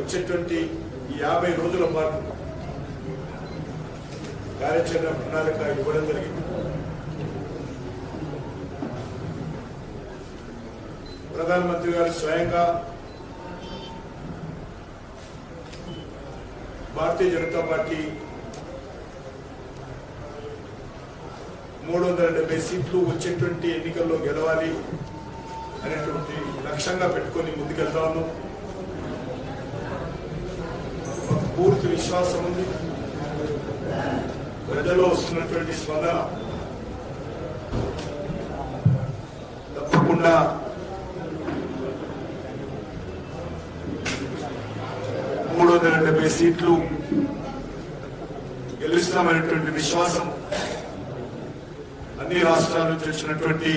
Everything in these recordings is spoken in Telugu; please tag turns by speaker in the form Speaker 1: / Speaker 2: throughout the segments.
Speaker 1: వచ్చేటువంటి ఈ యాభై రోజుల పాటు కార్యాచరణ ప్రణాళిక ఇవ్వడం జరిగింది. ప్రధానమంత్రి గారు స్వయంగా భారతీయ జనతా పార్టీ మూడు వందల డెబ్బై సీట్లు వచ్చేటువంటి ఎన్నికల్లో గెలవాలి అనేటువంటి లక్ష్యంగా పెట్టుకొని ముందుకెళ్తా ఉన్నాం మాకు పూర్తి విశ్వాసం ఉంది. ప్రజల్లో వస్తున్నటువంటి స్పందన. తప్పకుండా మూడు వందల డెబ్బై సీట్లు గెలుస్తామనేటువంటి విశ్వాసం అన్ని రాష్ట్రాల నుంచి వచ్చినటువంటి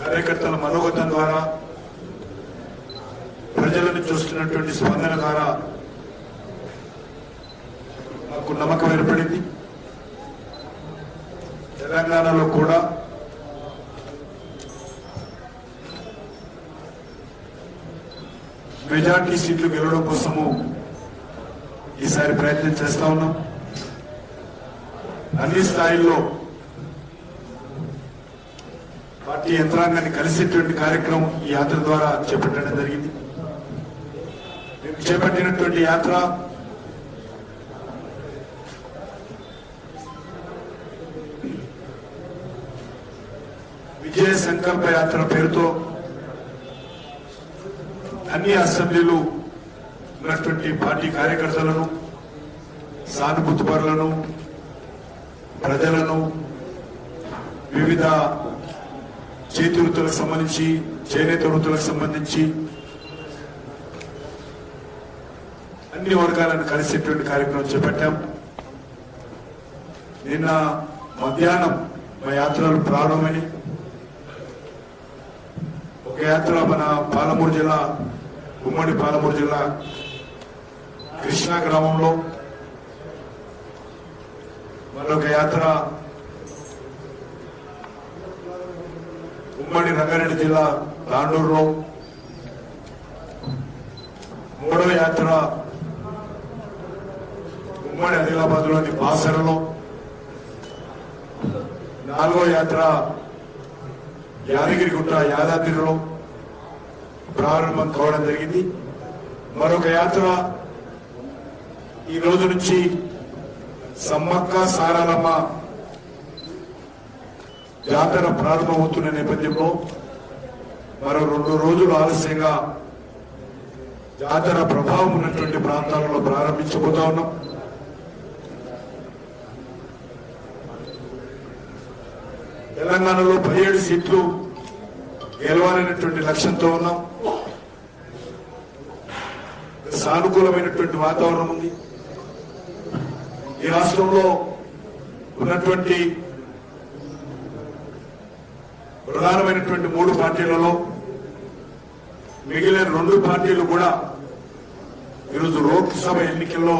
Speaker 1: కార్యకర్తల మనోగతం ద్వారా ప్రజలను చూస్తున్నటువంటి స్పందన ద్వారా మాకు నమ్మకం ఏర్పడింది. తెలంగాణలో కూడా మెజార్టీ సీట్లు గెలవడం కోసము ఈసారి ప్రయత్నం చేస్తా ఉన్నాం. అన్ని స్థాయిల్లో పార్టీ యంత్రాంగాన్ని కలిసేటువంటి కార్యక్రమం ఈ యాత్ర ద్వారా చేపట్టడం జరిగింది. చేపట్టినటువంటి యాత్ర. విజయ సంకల్ప యాత్ర పేరుతో అన్ని అసెంబ్లీలు ఉన్నటువంటి పార్టీ కార్యకర్తలను సానుభూతిపరులను ప్రజలను వివిధ చేతి వృత్తులకు సంబంధించి చేనేత వృత్తులకు సంబంధించి అన్ని వర్గాలను కలిసేటువంటి కార్యక్రమం చేపట్టాం. నిన్న మధ్యాహ్నం మా యాత్రలు ప్రారంభమై ఒక యాత్ర మన పాలమూరు జిల్లా ఉమ్మడి పాలమూరు జిల్లా కృష్ణా గ్రామంలో. మరొక యాత్ర ఉమ్మడి రంగారెడ్డి జిల్లా తాండూరులో మూడవ యాత్ర ఉమ్మడి ఆదిలాబాద్లోని బాసరలో నాలుగో యాత్ర యాదగిరిగుట్ట యాదాద్రిలో ప్రారంభం కావడం జరిగింది. మరొక యాత్ర ఈ రోజు నుంచి సమ్మక్క సారాలమ్మ జాతర ప్రారంభమవుతున్న నేపథ్యంలో మరో రెండు రోజులు ఆలస్యంగా జాతర ప్రభావం ఉన్నటువంటి ప్రాంతాలలో ప్రారంభించబోతా ఉన్నాం. తెలంగాణలో పదిహేడు సీట్లు గెలవాలనేటువంటి లక్ష్యంతో ఉన్నాం. సానుకూలమైనటువంటి వాతావరణం ఉంది. ఈ రాష్ట్రంలో ఉన్నటువంటి ప్రధానమైనటువంటి మూడు పార్టీలలో మిగిలిన రెండు పార్టీలు కూడా ఈరోజు లోక్సభ ఎన్నికల్లో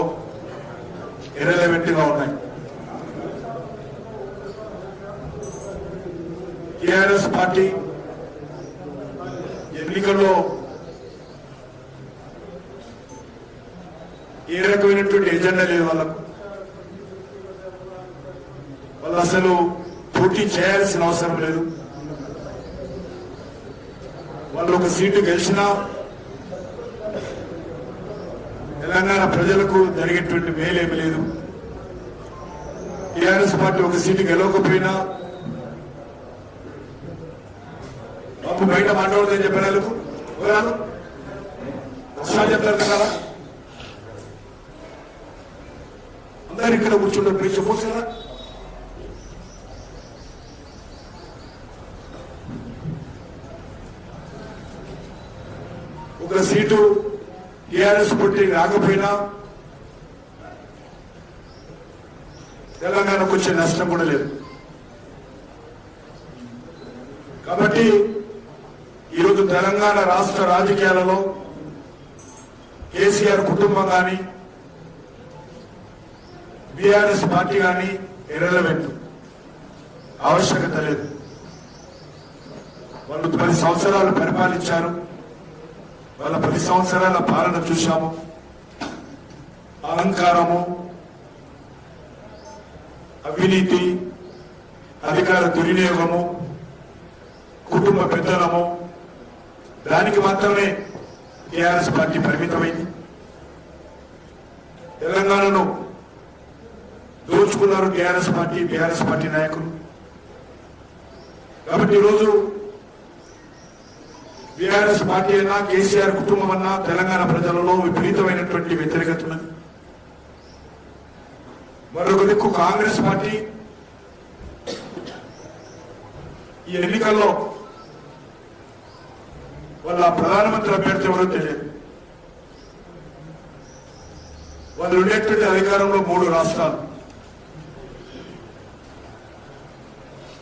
Speaker 1: ఇరలవెంట్గా ఉన్నాయి. టిఆర్ఎస్ పార్టీ ఎన్నికల్లో ఏ రకమైనటువంటి ఎజెండా లేదు వాళ్ళకు. వాళ్ళు అసలు పోటీ చేయాల్సిన అవసరం లేదు. వాళ్ళు ఒక సీటు గెలిచినా తెలంగాణ ప్రజలకు జరిగేటువంటి మేలేమి లేదు. టిఆర్ఎస్ పార్టీ ఒక సీటు గెలవకపోయినా ఇక్కడ బయట మాట్లాడదని చెప్పిన వాళ్ళకు పోయాను ఒకసారి చెప్తారు కదా అందరు ఇక్కడ కూర్చుంటే పోయి చెప్పొచ్చు ఒక సీటు టీఆర్ఎస్ పుట్టి రాకపోయినా తెలంగాణకు వచ్చే నష్టం కూడా లేదు. కాబట్టి తెలంగాణ రాష్ట్ర రాజకీయాలలో కేసీఆర్ కుటుంబం కానీ బీఆర్ఎస్ పార్టీ కానీ ఇరలవెంట్ ఆవశ్యకత లేదు. వాళ్ళు పది సంవత్సరాలు పరిపాలించారు. వాళ్ళ పది సంవత్సరాల పాలన చూశాము. అలంకారము అవినీతి అధికార దుర్వినియోగము కుటుంబ పెద్దలము దానికి మాత్రమే టీఆర్ఎస్ పార్టీ పరిమితమైంది. తెలంగాణను దోచుకున్నారు టీఆర్ఎస్ పార్టీ టీఆర్ఎస్ పార్టీ నాయకులు. కాబట్టి ఈరోజు బీఆర్ఎస్ పార్టీ అయినా కేసీఆర్ కుటుంబం అన్నా తెలంగాణ ప్రజలలో విపరీతమైనటువంటి వ్యతిరేకత ఉన్నది. మరొక దిక్కు కాంగ్రెస్ పార్టీ. ఈ ఎన్నికల్లో వాళ్ళ ప్రధానమంత్రి అభ్యర్థి ఎవరో తెలియదు. వాళ్ళు ఉండేటువంటి అధికారంలో మూడు రాష్ట్రాలు.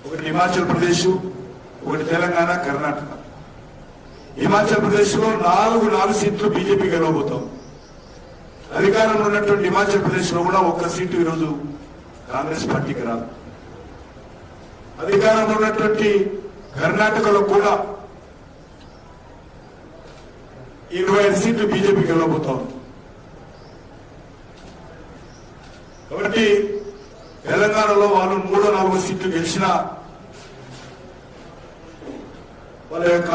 Speaker 1: ఒకటి హిమాచల్ ప్రదేశ్ ఒకటి తెలంగాణ కర్ణాటక. హిమాచల్ ప్రదేశ్లో నాలుగు నాలుగు సీట్లు బీజేపీ గెలవబోతాం. అధికారంలో ఉన్నటువంటి హిమాచల్ ప్రదేశ్లో కూడా ఒక్క సీటు ఈరోజు కాంగ్రెస్ పార్టీకి రాదు. అధికారంలో ఉన్నటువంటి కర్ణాటకలో కూడా ఇరవై ఐదు సీట్లు బీజేపీ గెలవబోతాం కాబట్టి తెలంగాణలో వాళ్ళు మూడో నాలుగో సీట్లు గెలిచిన వాళ్ళ యొక్క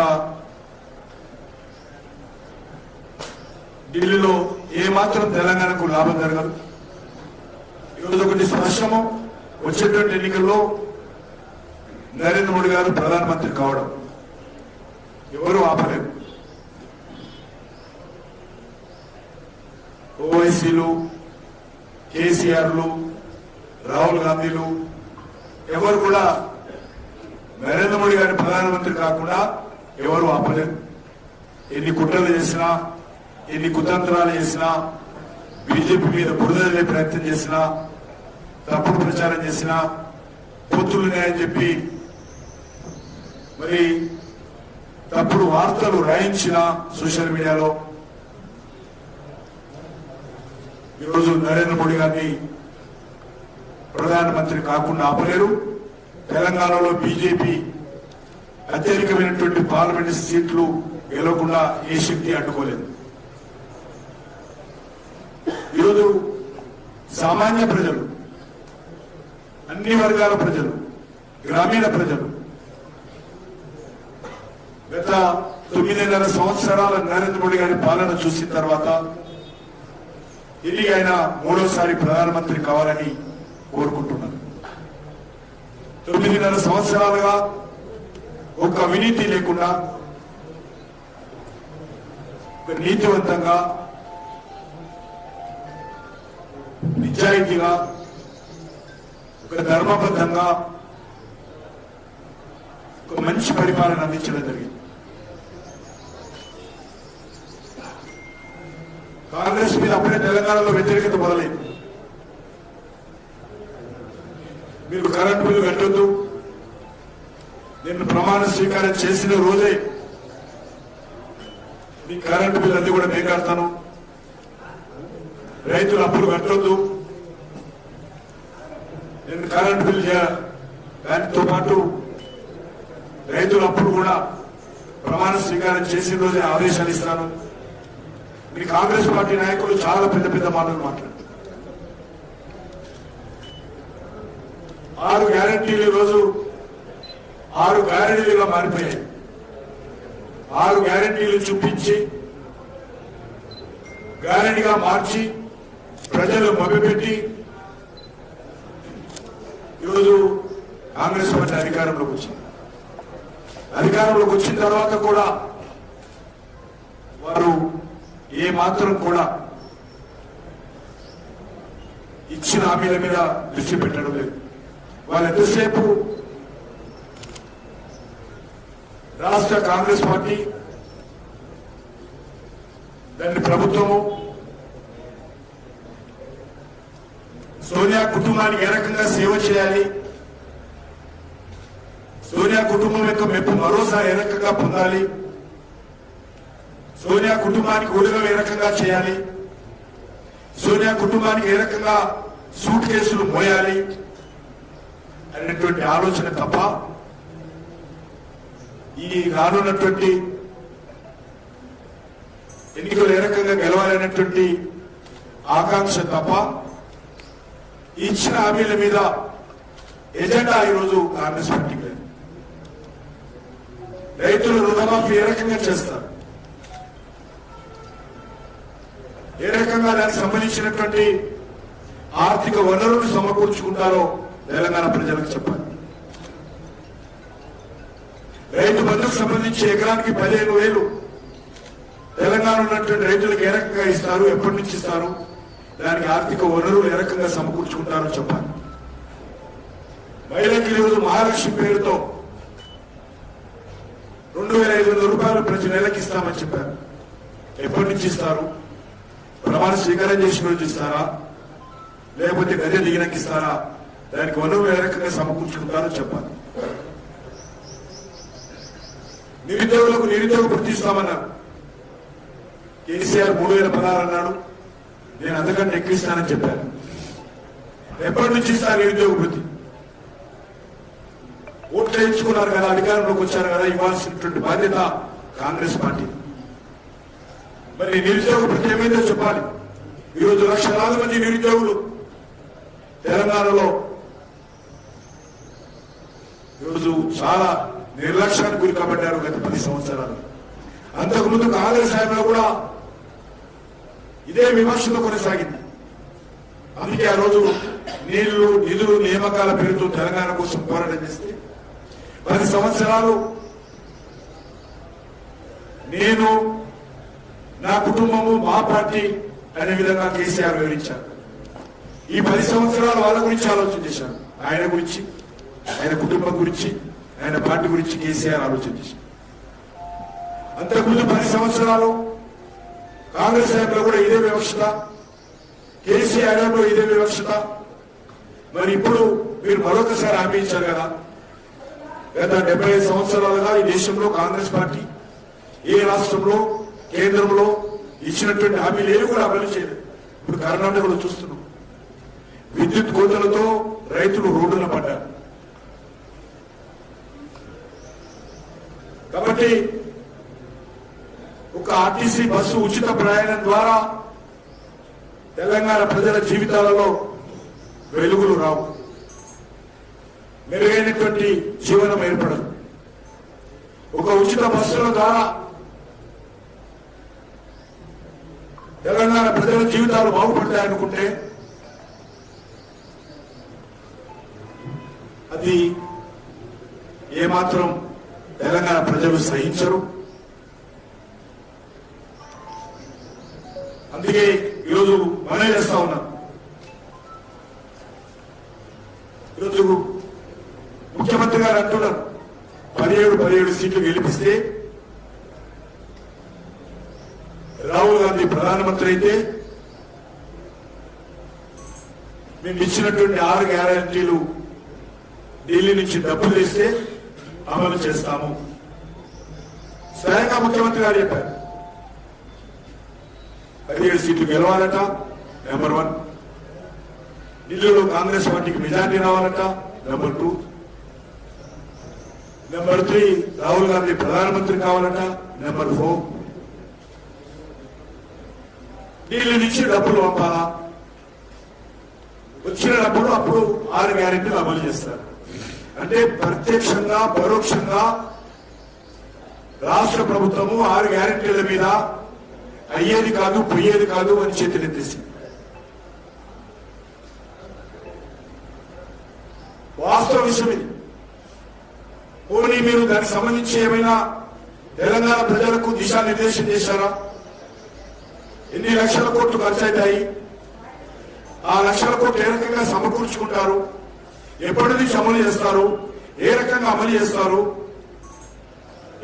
Speaker 1: ఢిల్లీలో ఏ మాత్రం తెలంగాణకు లాభం జరగదు. ఈరోజు ఒకటి స్పష్టము. వచ్చేటువంటి ఎన్నికల్లో నరేంద్ర మోడీ గారు ప్రధానమంత్రి కావడం ఎవరు ఆపలేరు. ఓవైసీలు కేసీఆర్లు రాహుల్ గాంధీలు ఎవరు కూడా నరేంద్ర మోడీ గారి ప్రధానమంత్రి కాకుండా ఎవరు ఆపలేదు ఎన్ని కుట్రలు చేసినా ఎన్ని కుతంత్రాలు చేసినా బీజేపీ మీద బురదలే ప్రయత్నం చేసినా తప్పుడు ప్రచారం చేసినా పొత్తులు చెప్పి మరి తప్పుడు వార్తలు రాయించిన సోషల్ మీడియాలో ఈరోజు నరేంద్ర మోడీ గారిని ప్రధానమంత్రి కాకుండా ఆపలేరు. తెలంగాణలో బీజేపీ అత్యధికమైనటువంటి పార్లమెంట్ సీట్లు గెలవకుండా ఏ శక్తి అడ్డుకోలేదు. ఈరోజు సామాన్య ప్రజలు అన్ని వర్గాల ప్రజలు గ్రామీణ ప్రజలు గత తొమ్మిదిన్నర సంవత్సరాల నరేంద్ర మోడీ గారి పాలన చూసిన తర్వాత తిరిగి ఆయన మూడోసారి ప్రధానమంత్రి కావాలని కోరుకుంటున్నారు తొమ్మిదిన్నర సంవత్సరాలుగా ఒక అవినీతి లేకుండా ఒక నీతివంతంగా నిజాయితీగా ఒక ధర్మబద్ధంగా ఒక మంచి పరిపాలన అందించడం జరిగింది. కాంగ్రెస్ మీద అప్పుడే తెలంగాణలో వ్యతిరేకత మొదలైంది మీరు కరెంట్ బిల్లు కట్టొద్దు. నేను ప్రమాణ స్వీకారం చేసిన రోజే మీ కరెంట్ బిల్ అన్ని కూడా నేను కడతాను. రైతులు అప్పులు కట్టొద్దు. నేను కరెంట్ బిల్ దానితో పాటు రైతులు అప్పుడు కూడా ప్రమాణ స్వీకారం చేసిన రోజే ఆదేశాలు ఇస్తాను. మీ కాంగ్రెస్ పార్టీ నాయకులు చాలా పెద్ద పెద్ద మాటలు మాట్లాడారు ఆరు గ్యారంటీలు ఈరోజు ఆరు గ్యారంటీలుగా మారిపోయాయి. ఆరు గ్యారంటీలు చూపించి గ్యారంటీగా మార్చి ప్రజలు మభ్యపెట్టి ఈరోజు కాంగ్రెస్ పార్టీ అధికారంలోకి వచ్చింది. అధికారంలోకి వచ్చిన తర్వాత కూడా వారు ఏ మాత్రం కూడా ఇచ్చిన హామీల మీద దృష్టి పెట్టడం లేదు. వాళ్ళు ఎంతసేపు రాష్ట్ర కాంగ్రెస్ పార్టీ దాని ప్రభుత్వము సోనియా కుటుంబానికి ఏ రకంగా సేవ చేయాలి సోనియా కుటుంబం యొక్క మెప్పు మరోసారి ఏ రకంగా పొందాలి సోనియా కుటుంబానికి ఉడుగలు ఏ రకంగా చేయాలి? సోనియా కుటుంబానికి ఏ రకంగా సూట్ కేసులు మోయాలి? అనేటువంటి ఆలోచన తప్ప ఈ రానున్నటువంటి ఎన్నికలు ఏ రకంగా గెలవాలనేటువంటి ఆకాంక్ష తప్ప ఇచ్చిన హామీల మీద ఎజెండా ఈరోజు కాంగ్రెస్ పార్టీకి లేదు. రైతులు రుణమాఫీ ఏ రకంగా చేస్తారు? ఏ రకంగా దానికి సంబంధించినటువంటి ఆర్థిక వనరులు సమకూర్చుకుంటారో తెలంగాణ ప్రజలకు చెప్పాలి. రైతు బంధుకు సంబంధించి ఎకరానికి పదిహేను వేలు తెలంగాణ ఉన్నటువంటి రైతులకు ఏ రకంగా ఇస్తారు ఎప్పటి నుంచి ఇస్తారు దానికి ఆర్థిక వనరులు ఏ రకంగా సమకూర్చుకుంటారో చెప్పాలి. మహిళకి ఈరోజు మహాలక్ష్మి పేరుతో రెండు వేల ఐదు వందల రూపాయలు ప్రతి నెలకి ఇస్తామని చెప్పారు. ఎప్పటి నుంచి ఇస్తారు? ప్రమాణ స్వీకారం చేసిన రోజు ఇస్తారా లేకపోతే గది దిగినాక ఇస్తారా? దానికి వనరు ఏ రకంగా సమకూర్చుకుంటారో చెప్పాలి. నిరుద్యోగులకు నిరుద్యోగ గుర్తిస్తామన్నారు ఇస్తామన్నారు. కేసీఆర్ మూడు వేల పదహారు అన్నాడు. నేను అందుకని ఎక్కిస్తానని చెప్పాను ఎప్పటి నుంచి ఇస్తారు నిరుద్యోగ వృత్తి ఓట్లు వేయించుకున్నారు కదా అధికారంలోకి వచ్చారు కదా ఇవ్వాల్సినటువంటి బాధ్యత కాంగ్రెస్ పార్టీ మరి నిరుద్యోగ వృత్తి చెప్పాలి. ఈరోజు లక్షలాది మంది నిరుద్యోగులు తెలంగాణలో. ఈరోజు చాలా నిర్లక్ష్యానికి గురి కాబడ్డారు గత పది సంవత్సరాలు. అంతకుముందు కాంగ్రెస్ హయాంలో కూడా ఇదే విమర్శలు కొనసాగింది. అందుకే ఆ రోజు నీళ్ళు నిధులు నియామకాల పేరుతో తెలంగాణ కోసం పోరాటం చేస్తే పది సంవత్సరాలు నేను నా కుటుంబము మా పార్టీ అనే విధంగా కేసీఆర్ వివరించారు ఈ పది సంవత్సరాలు వాళ్ళ గురించి ఆలోచన చేశారు. ఆయన గురించి ఆయన కుటుంబం గురించి ఆయన పార్టీ గురించి కేసీఆర్ ఆలోచన చేశారు. అంతకుముందు పది సంవత్సరాలు కాంగ్రెస్ హయాంలో కూడా ఇదే వ్యవస్థ కేసీఆర్ ఇదే వ్యవస్థ. మరి ఇప్పుడు మీరు మరొకసారి హామీ ఇచ్చారు కదా గత డెబ్బై ఐదు సంవత్సరాలుగా ఈ దేశంలో కాంగ్రెస్ పార్టీ ఏ రాష్ట్రంలో కేంద్రంలో ఇచ్చినటువంటి హామీలు ఏవి కూడా అమలు చేయలేదు. ఇప్పుడు కర్ణాటకలో చూస్తున్నాం. విద్యుత్ కోతలతో రైతులు రోడ్డున పడ్డారు. కాబట్టి ఒక ఆర్టీసీ బస్సు ఉచిత ప్రయాణం ద్వారా తెలంగాణ ప్రజల జీవితాలలో వెలుగులు రావు. మెరుగైనటువంటి జీవనం ఏర్పడదు. ఒక ఉచిత బస్సుల ద్వారా తెలంగాణ ప్రజల జీవితాలు బాగుపడతాయనుకుంటే అది ఏమాత్రం తెలంగాణ ప్రజలు సహించరు. అందుకే ఈరోజు మనం చేస్తా ఉన్నాం ఈరోజు ముఖ్యమంత్రి గారు అంటున్నారు పదిహేడు పదిహేడు సీట్లు గెలిపిస్తే రాహుల్ గాంధీ ప్రధానమంత్రి అయితే మేము ఇచ్చినటువంటి ఆరు గ్యారంటీలు ఢిల్లీ నుంచి డబ్బులు తెస్తే అమలు చేస్తాము. స్వయంగా ముఖ్యమంత్రి గారు చెప్పారు. పదిహేడు సీట్లు గెలవాలట నెంబర్ వన్. ఢిల్లీలో కాంగ్రెస్ పార్టీకి majority రావాలట number two. Number three Rahul Gandhi ప్రధానమంత్రి కావాలట నెంబర్ ఫోర్. వీళ్ళ నుంచి డబ్బులు పంపాలా వచ్చిన డబ్బులు అప్పుడు ఆరు గ్యారెంటీలు అమలు చేస్తారు. అంటే ప్రత్యక్షంగా పరోక్షంగా రాష్ట్ర ప్రభుత్వము ఆరు గ్యారెంటీల మీద అయ్యేది కాదు పోయేది కాదు అని చేతులెత్తేసింది వాస్తవ విషయం ఇది. పోనీ మీరు దానికి సంబంధించి ఏమైనా తెలంగాణ ప్రజలకు దిశానిర్దేశం చేశారా? ఎన్ని లక్షల కోట్లు ఖర్చు అవుతాయి ఆ లక్షల కోట్లు ఏ రకంగా సమకూర్చుకుంటారు? ఎప్పటి నుంచి అమలు చేస్తారు? ఏ రకంగా అమలు చేస్తారు?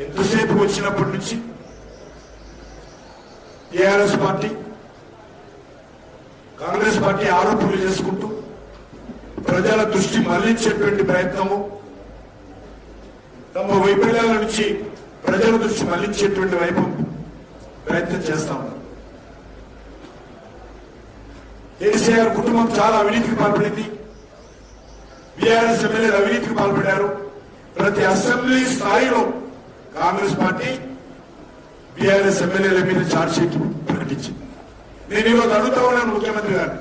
Speaker 1: ఎంతసేపు వచ్చినప్పటి నుంచి? టిఆర్ఎస్ పార్టీ కాంగ్రెస్ పార్టీ ఆరోపణలు చేసుకుంటూ ప్రజల దృష్టి మళ్ళించేటువంటి ప్రయత్నము తమ వైఫల్యాల నుంచి ప్రజల దృష్టి మళ్ళించేటువంటి వైపు ప్రయత్నం చేస్తా ఉన్నారు కేసీఆర్ కుటుంబం చాలా అవినీతికి పాల్పడింది. బీఆర్ఎస్ ఎమ్మెల్యేలు అవినీతికి పాల్పడ్డారు. ప్రతి అసెంబ్లీ స్థాయిలో కాంగ్రెస్ పార్టీ బీఆర్ఎస్ ఎమ్మెల్యేల మీద ఛార్జ్ షీట్ ప్రకటించింది. నేను ఈరోజు అడుగుతా ఉన్నాను ముఖ్యమంత్రి గారు.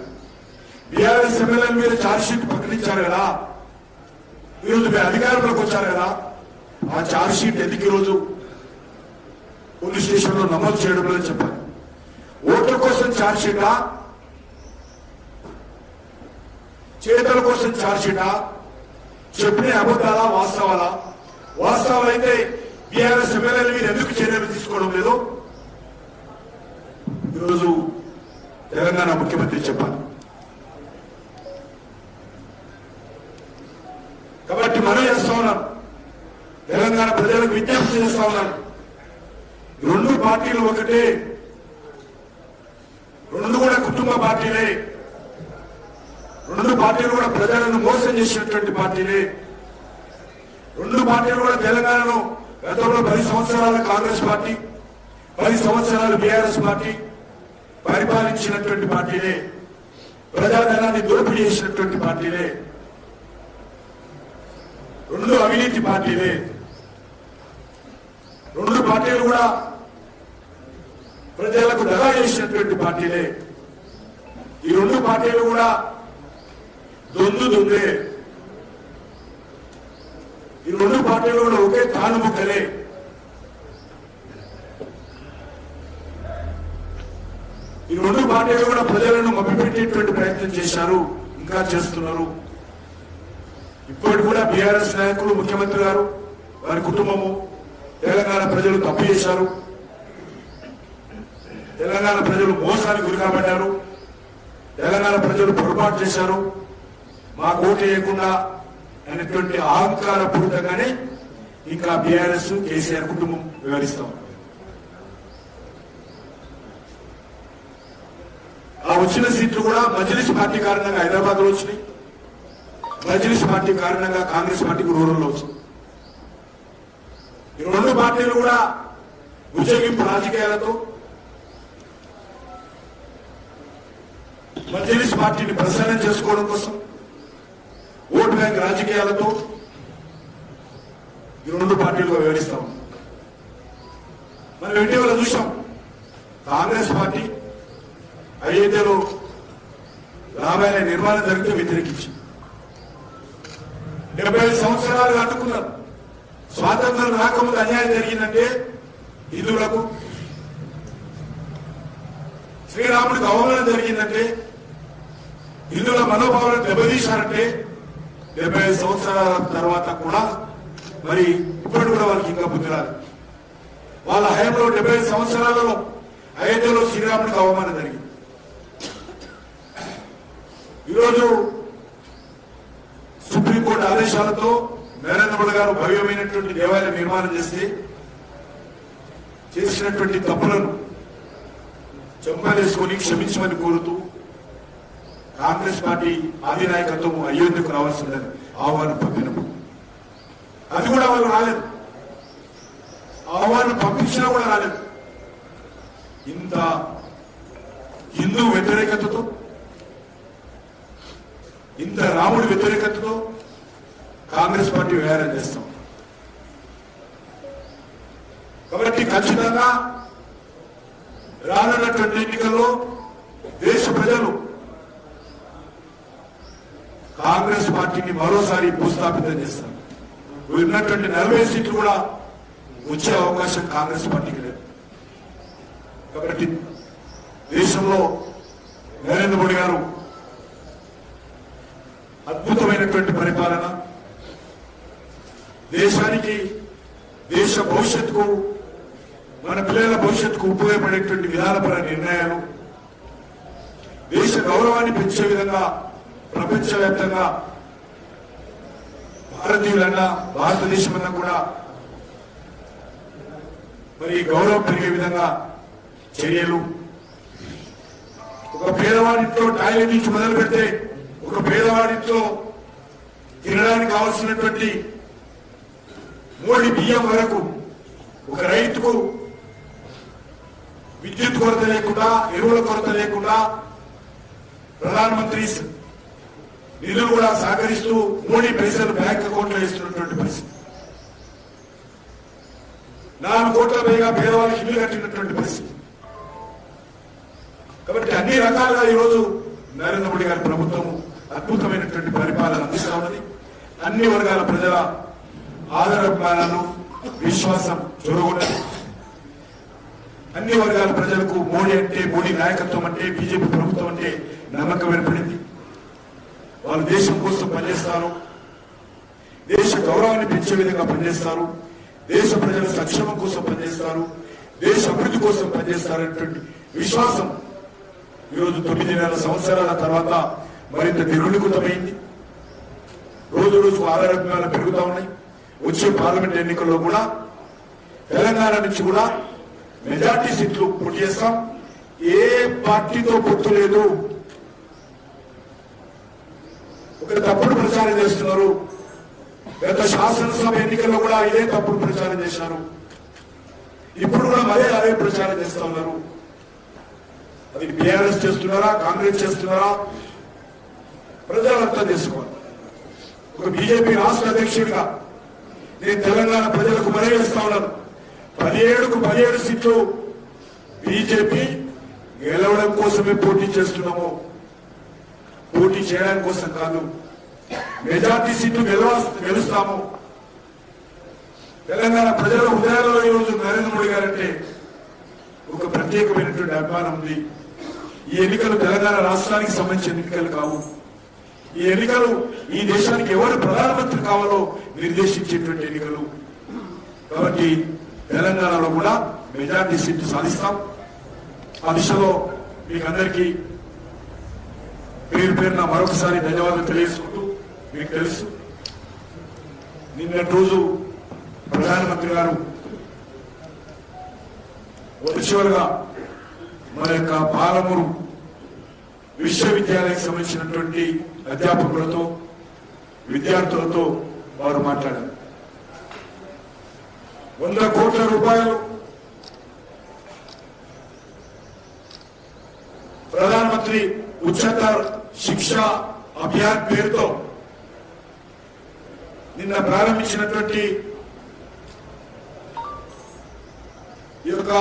Speaker 1: బీఆర్ఎస్ ఎమ్మెల్యేల మీద ఛార్జ్ షీట్ ప్రకటించారు కదా? ఈరోజు మీరు అధికారంలోకి వచ్చారు కదా? ఆ ఛార్జ్ షీట్ ఎందుకు ఈరోజు పోలీస్ స్టేషన్లో నమోదు చేయడం లేదని చెప్పాలి. ఓట్ల కోసం ఛార్జ్షీటా చేతల కోసం ఛార్జ్ చెప్పిన అబద్ధాలా వాస్తవాలా? వాస్తవాలైతే బీఆర్ఎస్ ఎమ్మెల్యేల మీద ఎందుకు చర్యలు తీసుకోవడం లేదు? ఈరోజు తెలంగాణ ముఖ్యమంత్రి చెప్పాలి. కాబట్టి మనం చేస్తా ఉన్నాం. తెలంగాణ ప్రజలకు విజ్ఞప్తి చేస్తా ఉన్నాను రెండు పార్టీలు ఒకటే. రెండు కూడా కుటుంబ పార్టీలే. రెండు పార్టీలు కూడా ప్రజలను మోసం చేసినటువంటి పార్టీలే. రెండు పార్టీలు కూడా తెలంగాణలో గతంలో పది సంవత్సరాల కాంగ్రెస్ పార్టీ పది సంవత్సరాలు బీఆర్ఎస్ పార్టీ పరిపాలించినటువంటి పార్టీలే. ప్రజాధనాన్ని దోపిడీ చేసినటువంటి పార్టీలే. రెండు అవినీతి పార్టీలే. రెండు పార్టీలు కూడా ప్రజలకు దగా చేసినటువంటి పార్టీలే. ఈ రెండు పార్టీలు కూడా దొందు దొందే ఈ రెండు పార్టీలు కూడా ఒకే తాను ముక్కలే. ఈ రెండు పార్టీలు కూడా ప్రజలను మభ్యపెట్టేటువంటి ప్రయత్నం చేశారు ఇంకా చేస్తున్నారు. ఇప్పటి కూడా బీఆర్ఎస్ నాయకులు ముఖ్యమంత్రి గారు వారి కుటుంబము తెలంగాణ ప్రజలు తప్పు చేశారు. తెలంగాణ ప్రజలు మోసానికి గురి కాబడ్డారు తెలంగాణ ప్రజలు పొరపాటు చేశారు. మాకు ఓటు వేయకుండా అనేటువంటి అహంకార పూరితంగానే ఇంకా బీఆర్ఎస్ కేసీఆర్ కుటుంబం వివరిస్తాం ఆ వచ్చిన సీట్లు కూడా మజ్లిస్ పార్టీ కారణంగా హైదరాబాద్లో వచ్చినాయి. మజ్లిస్ పార్టీ కారణంగా కాంగ్రెస్ పార్టీకి రూరల్లో వచ్చింది. ఈ రెండు పార్టీలు కూడా ఉద్యోగింపు రాజకీయాలతో మజ్లిస్ పార్టీని ప్రసన్నం చేసుకోవడం కోసం ఓటు బ్యాంక్ రాజకీయాలతో ఈ రెండు పార్టీలుగా వివరిస్తాం మనం ఇటీవల చూసాం. కాంగ్రెస్ పార్టీ అయోధ్యలో రామాయణ నిర్మాణం జరిగితే వ్యతిరేకించింది. డెబ్బై ఐదు సంవత్సరాలు అడ్డుకున్నారు. స్వాతంత్రం రాకముందు అన్యాయం జరిగిందంటే హిందువులకు శ్రీరాముడికి అవమానం జరిగిందంటే హిందువుల మనోభావాలను దెబ్బతీశారంటే డెబ్బై ఐదు సంవత్సరాల తర్వాత కూడా మరి ఇప్పుడు కూడా వాళ్ళకి ఇంకా బుద్ధి రాదు. వాళ్ళ హయాంలో డెబ్బై ఐదు సంవత్సరాలలో అయోధ్యలో శ్రీరాముడికి అవమానం జరిగింది. ఈరోజు సుప్రీంకోర్టు ఆదేశాలతో నరేంద్ర గారు భవ్యమైనటువంటి దేవాలయం నిర్మాణం చేస్తే చేసినటువంటి తప్పులను చెంపలేసుకొని క్షమించమని కోరుతూ కాంగ్రెస్ పార్టీ అధినాయకత్వం అయోధ్యకు రావాల్సిందని ఆహ్వానం పంపినప్పుడు అది కూడా వాళ్ళు రాలేదు. ఆహ్వానం పంపించినా కూడా రాలేదు. ఇంత హిందూ వ్యతిరేకతతో ఇంత రాముడి వ్యతిరేకతతో కాంగ్రెస్ పార్టీ వ్యవహారం చేస్తాం. కాబట్టి ఖచ్చితంగా రానున్నటువంటి ఎన్నికల్లో దేశ ప్రజలు కాంగ్రెస్ పార్టీని మరోసారి భూస్థాపితం చేస్తారు. ఉన్నటువంటి నలభై సీట్లు కూడా వచ్చే అవకాశం కాంగ్రెస్ పార్టీకి లేదు. కాబట్టి దేశంలో నరేంద్ర మోడీ గారు అద్భుతమైనటువంటి పరిపాలన దేశానికి దేశ భవిష్యత్తుకు మన పిల్లల భవిష్యత్తుకు ఉపయోగపడేటువంటి విధానపర నిర్ణయాలు దేశ గౌరవాన్ని పెంచే విధంగా ప్రపంచవ్యాప్తంగా భారతీయులన్నా భారతదేశమన్నా కూడా మరి గౌరవం పెరిగే విధంగా చర్యలు. ఒక పేదవాడింట్లో టాయిలెట్ నుంచి మొదలు పెడితే ఒక పేదవాడింట్లో తినడానికి కావాల్సినటువంటి మోడీ బియ్యం వరకు ఒక రైతుకు విద్యుత్ కొరత లేకుండా ఎరువుల కొరత లేకుండా ప్రధానమంత్రి నిధులు కూడా సహకరిస్తూ మోడీ పైసలు బ్యాంక్ అకౌంట్లో ఇస్తున్నటువంటి పరిస్థితి. నాలుగు కోట్ల పైగా పేదవాళ్ళకి ఇల్లు కట్టినటువంటి పరిస్థితి. కాబట్టి అన్ని రకాలుగా ఈరోజు నరేంద్ర మోడీ గారి ప్రభుత్వం అద్భుతమైనటువంటి పరిపాలన అందిస్తా ఉన్నది. అన్ని వర్గాల ప్రజల ఆదరాభిమానాలు విశ్వాసం చొరగొన్నది అన్ని వర్గాల ప్రజలకు మోడీ అంటే మోడీ నాయకత్వం అంటే బీజేపీ ప్రభుత్వం అంటే నమ్మకం ఏర్పడింది. వాళ్ళు దేశం కోసం పనిచేస్తారు. దేశ గౌరవాన్ని పెంచే విధంగా పనిచేస్తారు. దేశ ప్రజల సంక్షేమం కోసం పనిచేస్తారు. దేశ అభివృద్ధి కోసం పనిచేస్తారనేటువంటి విశ్వాసం ఈరోజు తొమ్మిదిన్నర సంవత్సరాల తర్వాత మరింత నిరుణీకృతమైంది రోజు రోజు ఆధారాభిమానాలు పెరుగుతా ఉన్నాయి. వచ్చే పార్లమెంట్ ఎన్నికల్లో కూడా తెలంగాణ నుంచి కూడా మెజార్టీ సీట్లు పోటీ చేస్తాం. ఏ పార్టీతో పొత్తు లేదు. ఒక తప్పుడు ప్రచారం చేస్తున్నారు. గత శాసనసభ ఎన్నికల్లో కూడా ఇదే తప్పుడు ప్రచారం చేశారు. ఇప్పుడు కూడా మరే అదే ప్రచారం చేస్తా ఉన్నారు. అది బీఆర్ఎస్ చేస్తున్నారా కాంగ్రెస్ చేస్తున్నారా? ప్రజలు అర్థం చేసుకోవాలి. ఒక బీజేపీ రాష్ట్ర అధ్యక్షుడిగా నేను తెలంగాణ ప్రజలకు మరే చేస్తా ఉన్నాను. పదిహేడుకు పదిహేడు సీట్లు బీజేపీ గెలవడం కోసమే పోటీ చేస్తున్నాము. పోటీ చేయడం కోసం కాదు. మెజార్టీ సీట్లు గెలవ గెలుస్తాము. తెలంగాణ ప్రజల హృదయాల్లో ఈరోజు నరేంద్ర మోడీ గారంటే ఒక ప్రత్యేకమైనటువంటి అభిమానం ఉంది. ఈ ఎన్నికలు తెలంగాణ రాష్ట్రానికి సంబంధించిన ఎన్నికలు కావు. ఈ ఎన్నికలు ఈ దేశానికి ఎవరు ప్రధానమంత్రి కావాలో నిర్దేశించేటువంటి ఎన్నికలు. కాబట్టి తెలంగాణలో కూడా మెజార్టీ సీట్లు సాధిస్తాం. ఆ దిశలో మీకు అందరికీ పేరు పేరున మరొకసారి ధన్యవాదం తెలియజేసుకుంటూ మీకు తెలుసు. నిన్నటి రోజు ప్రధానమంత్రి గారు వర్చువల్గా మన యొక్క పాలమూరు విశ్వవిద్యాలయానికి సంబంధించినటువంటి అధ్యాపకులతో విద్యార్థులతో వారు మాట్లాడారు. వంద కోట్ల రూపాయలు ప్రధానమంత్రి ఉచ్చతర్ శిక్ష అభియాన్ పేరుతో నిన్న ప్రారంభించినటువంటి ఈ యొక్క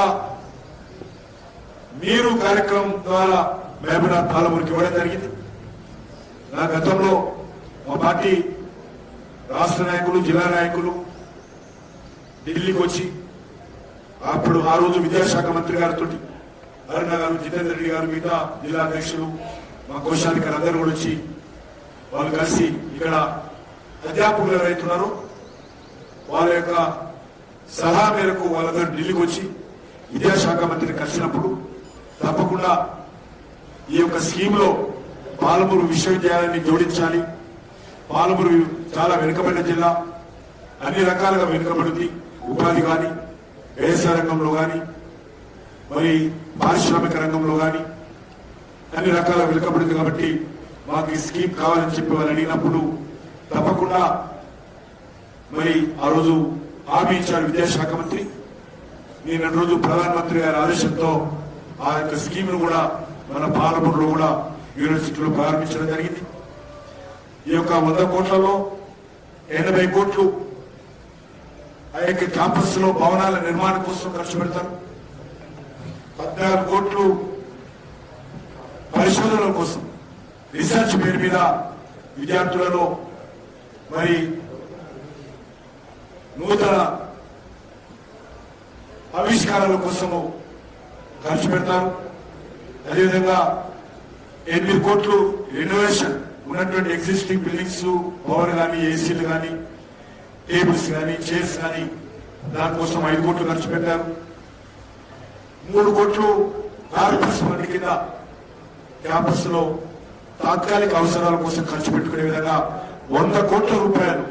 Speaker 1: మీరు కార్యక్రమం ద్వారా మహబూబ్నాథ్ పాలమూరికి ఇవ్వడం జరిగింది. నా గతంలో మా పార్టీ రాష్ట్ర నాయకులు జిల్లా నాయకులు ఢిల్లీకి వచ్చి అప్పుడు ఆ రోజు విద్యాశాఖ మంత్రి గారితో అరుణ గారు జితేందర్ రెడ్డి గారు మిగతా జిల్లా అధ్యక్షులు మా కోశాధికారి అందరూ కూడా వచ్చి వాళ్ళు కలిసి ఇక్కడ అధ్యాపకులు ఎవరైతున్నారో వాళ్ళ యొక్క సలహా మేరకు వాళ్ళందరూ ఢిల్లీకి వచ్చి విద్యాశాఖ మంత్రిని కలిసినప్పుడు తప్పకుండా ఈ యొక్క స్కీమ్లో పాలమూరు విశ్వవిద్యాలయాన్ని జోడించాలి. పాలమూరు చాలా వెనుకబడిన జిల్లా. అన్ని రకాలుగా వెనుకబడింది. ఉపాధి కానీ వ్యవసాయ రంగంలో కానీ మరి పారిశ్రామిక రంగంలో కానీ అన్ని రకాల వెనుకబడింది కాబట్టి మాకు ఈ స్కీమ్ కావాలని చెప్పి వాళ్ళు అడిగినప్పుడు తప్పకుండా మరి ఆ రోజు హామీ ఇచ్చారు విద్యాశాఖ మంత్రి. రెండు రోజు ప్రధానమంత్రి గారి ఆదేశంతో ఆ యొక్క స్కీమ్ను కూడా మన పాలమూరులో కూడా యూనివర్సిటీలో ప్రారంభించడం జరిగింది. ఈ యొక్క వంద కోట్లలో ఎనభై కోట్లు ఆ యొక్క క్యాంపస్లో భవనాల నిర్మాణం కోసం ఖర్చు పెడతారు. పద్నాలుగు కోట్లు పరిశోధనల కోసం రీసెర్చ్ పేరు మీద విద్యార్థులలో మరి నూతన ఆవిష్కారాల కోసము ఖర్చు పెడతారు. అదేవిధంగా ఎనిమిది కోట్లు రెనోవేషన్ ఉన్నటువంటి ఎగ్జిస్టింగ్ బిల్డింగ్స్ పవర్ కానీ ఏసీలు కానీ టేబుల్స్ కానీ చైర్స్ కానీ దానికోసం ఐదు కోట్లు ఖర్చు పెట్టారు. మూడు కోట్లు కార్పొరేషన్ ఫండ్ కింద క్యాంపస్లో తాత్కాలిక అవసరాల కోసం ఖర్చు పెట్టుకునే విధంగా వంద కోట్ల రూపాయలు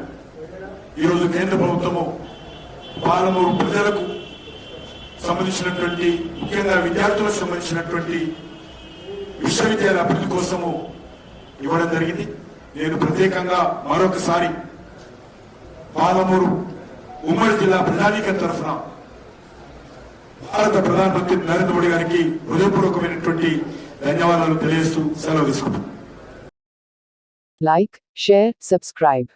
Speaker 1: ఈరోజు కేంద్ర ప్రభుత్వము పాలమూరు ప్రజలకు సంబంధించినటువంటి ముఖ్యంగా విద్యార్థులకు సంబంధించినటువంటి విశ్వవిద్యాలయ అభివృద్ధి కోసము ఇవ్వడం జరిగింది. నేను ప్రత్యేకంగా మరొకసారి పాలమూరు ఉమ్మడి జిల్లా ప్రజానీకం తరఫున భారత ప్రధానమంత్రి నరేంద్ర మోడీ గారికి హృదయపూర్వకమైనటువంటి ధన్యవాదాలు తెలియజేస్తూ సెలవు తీసుకుంటాం
Speaker 2: లైక్ షేర్ సబ్స్క్రైబ్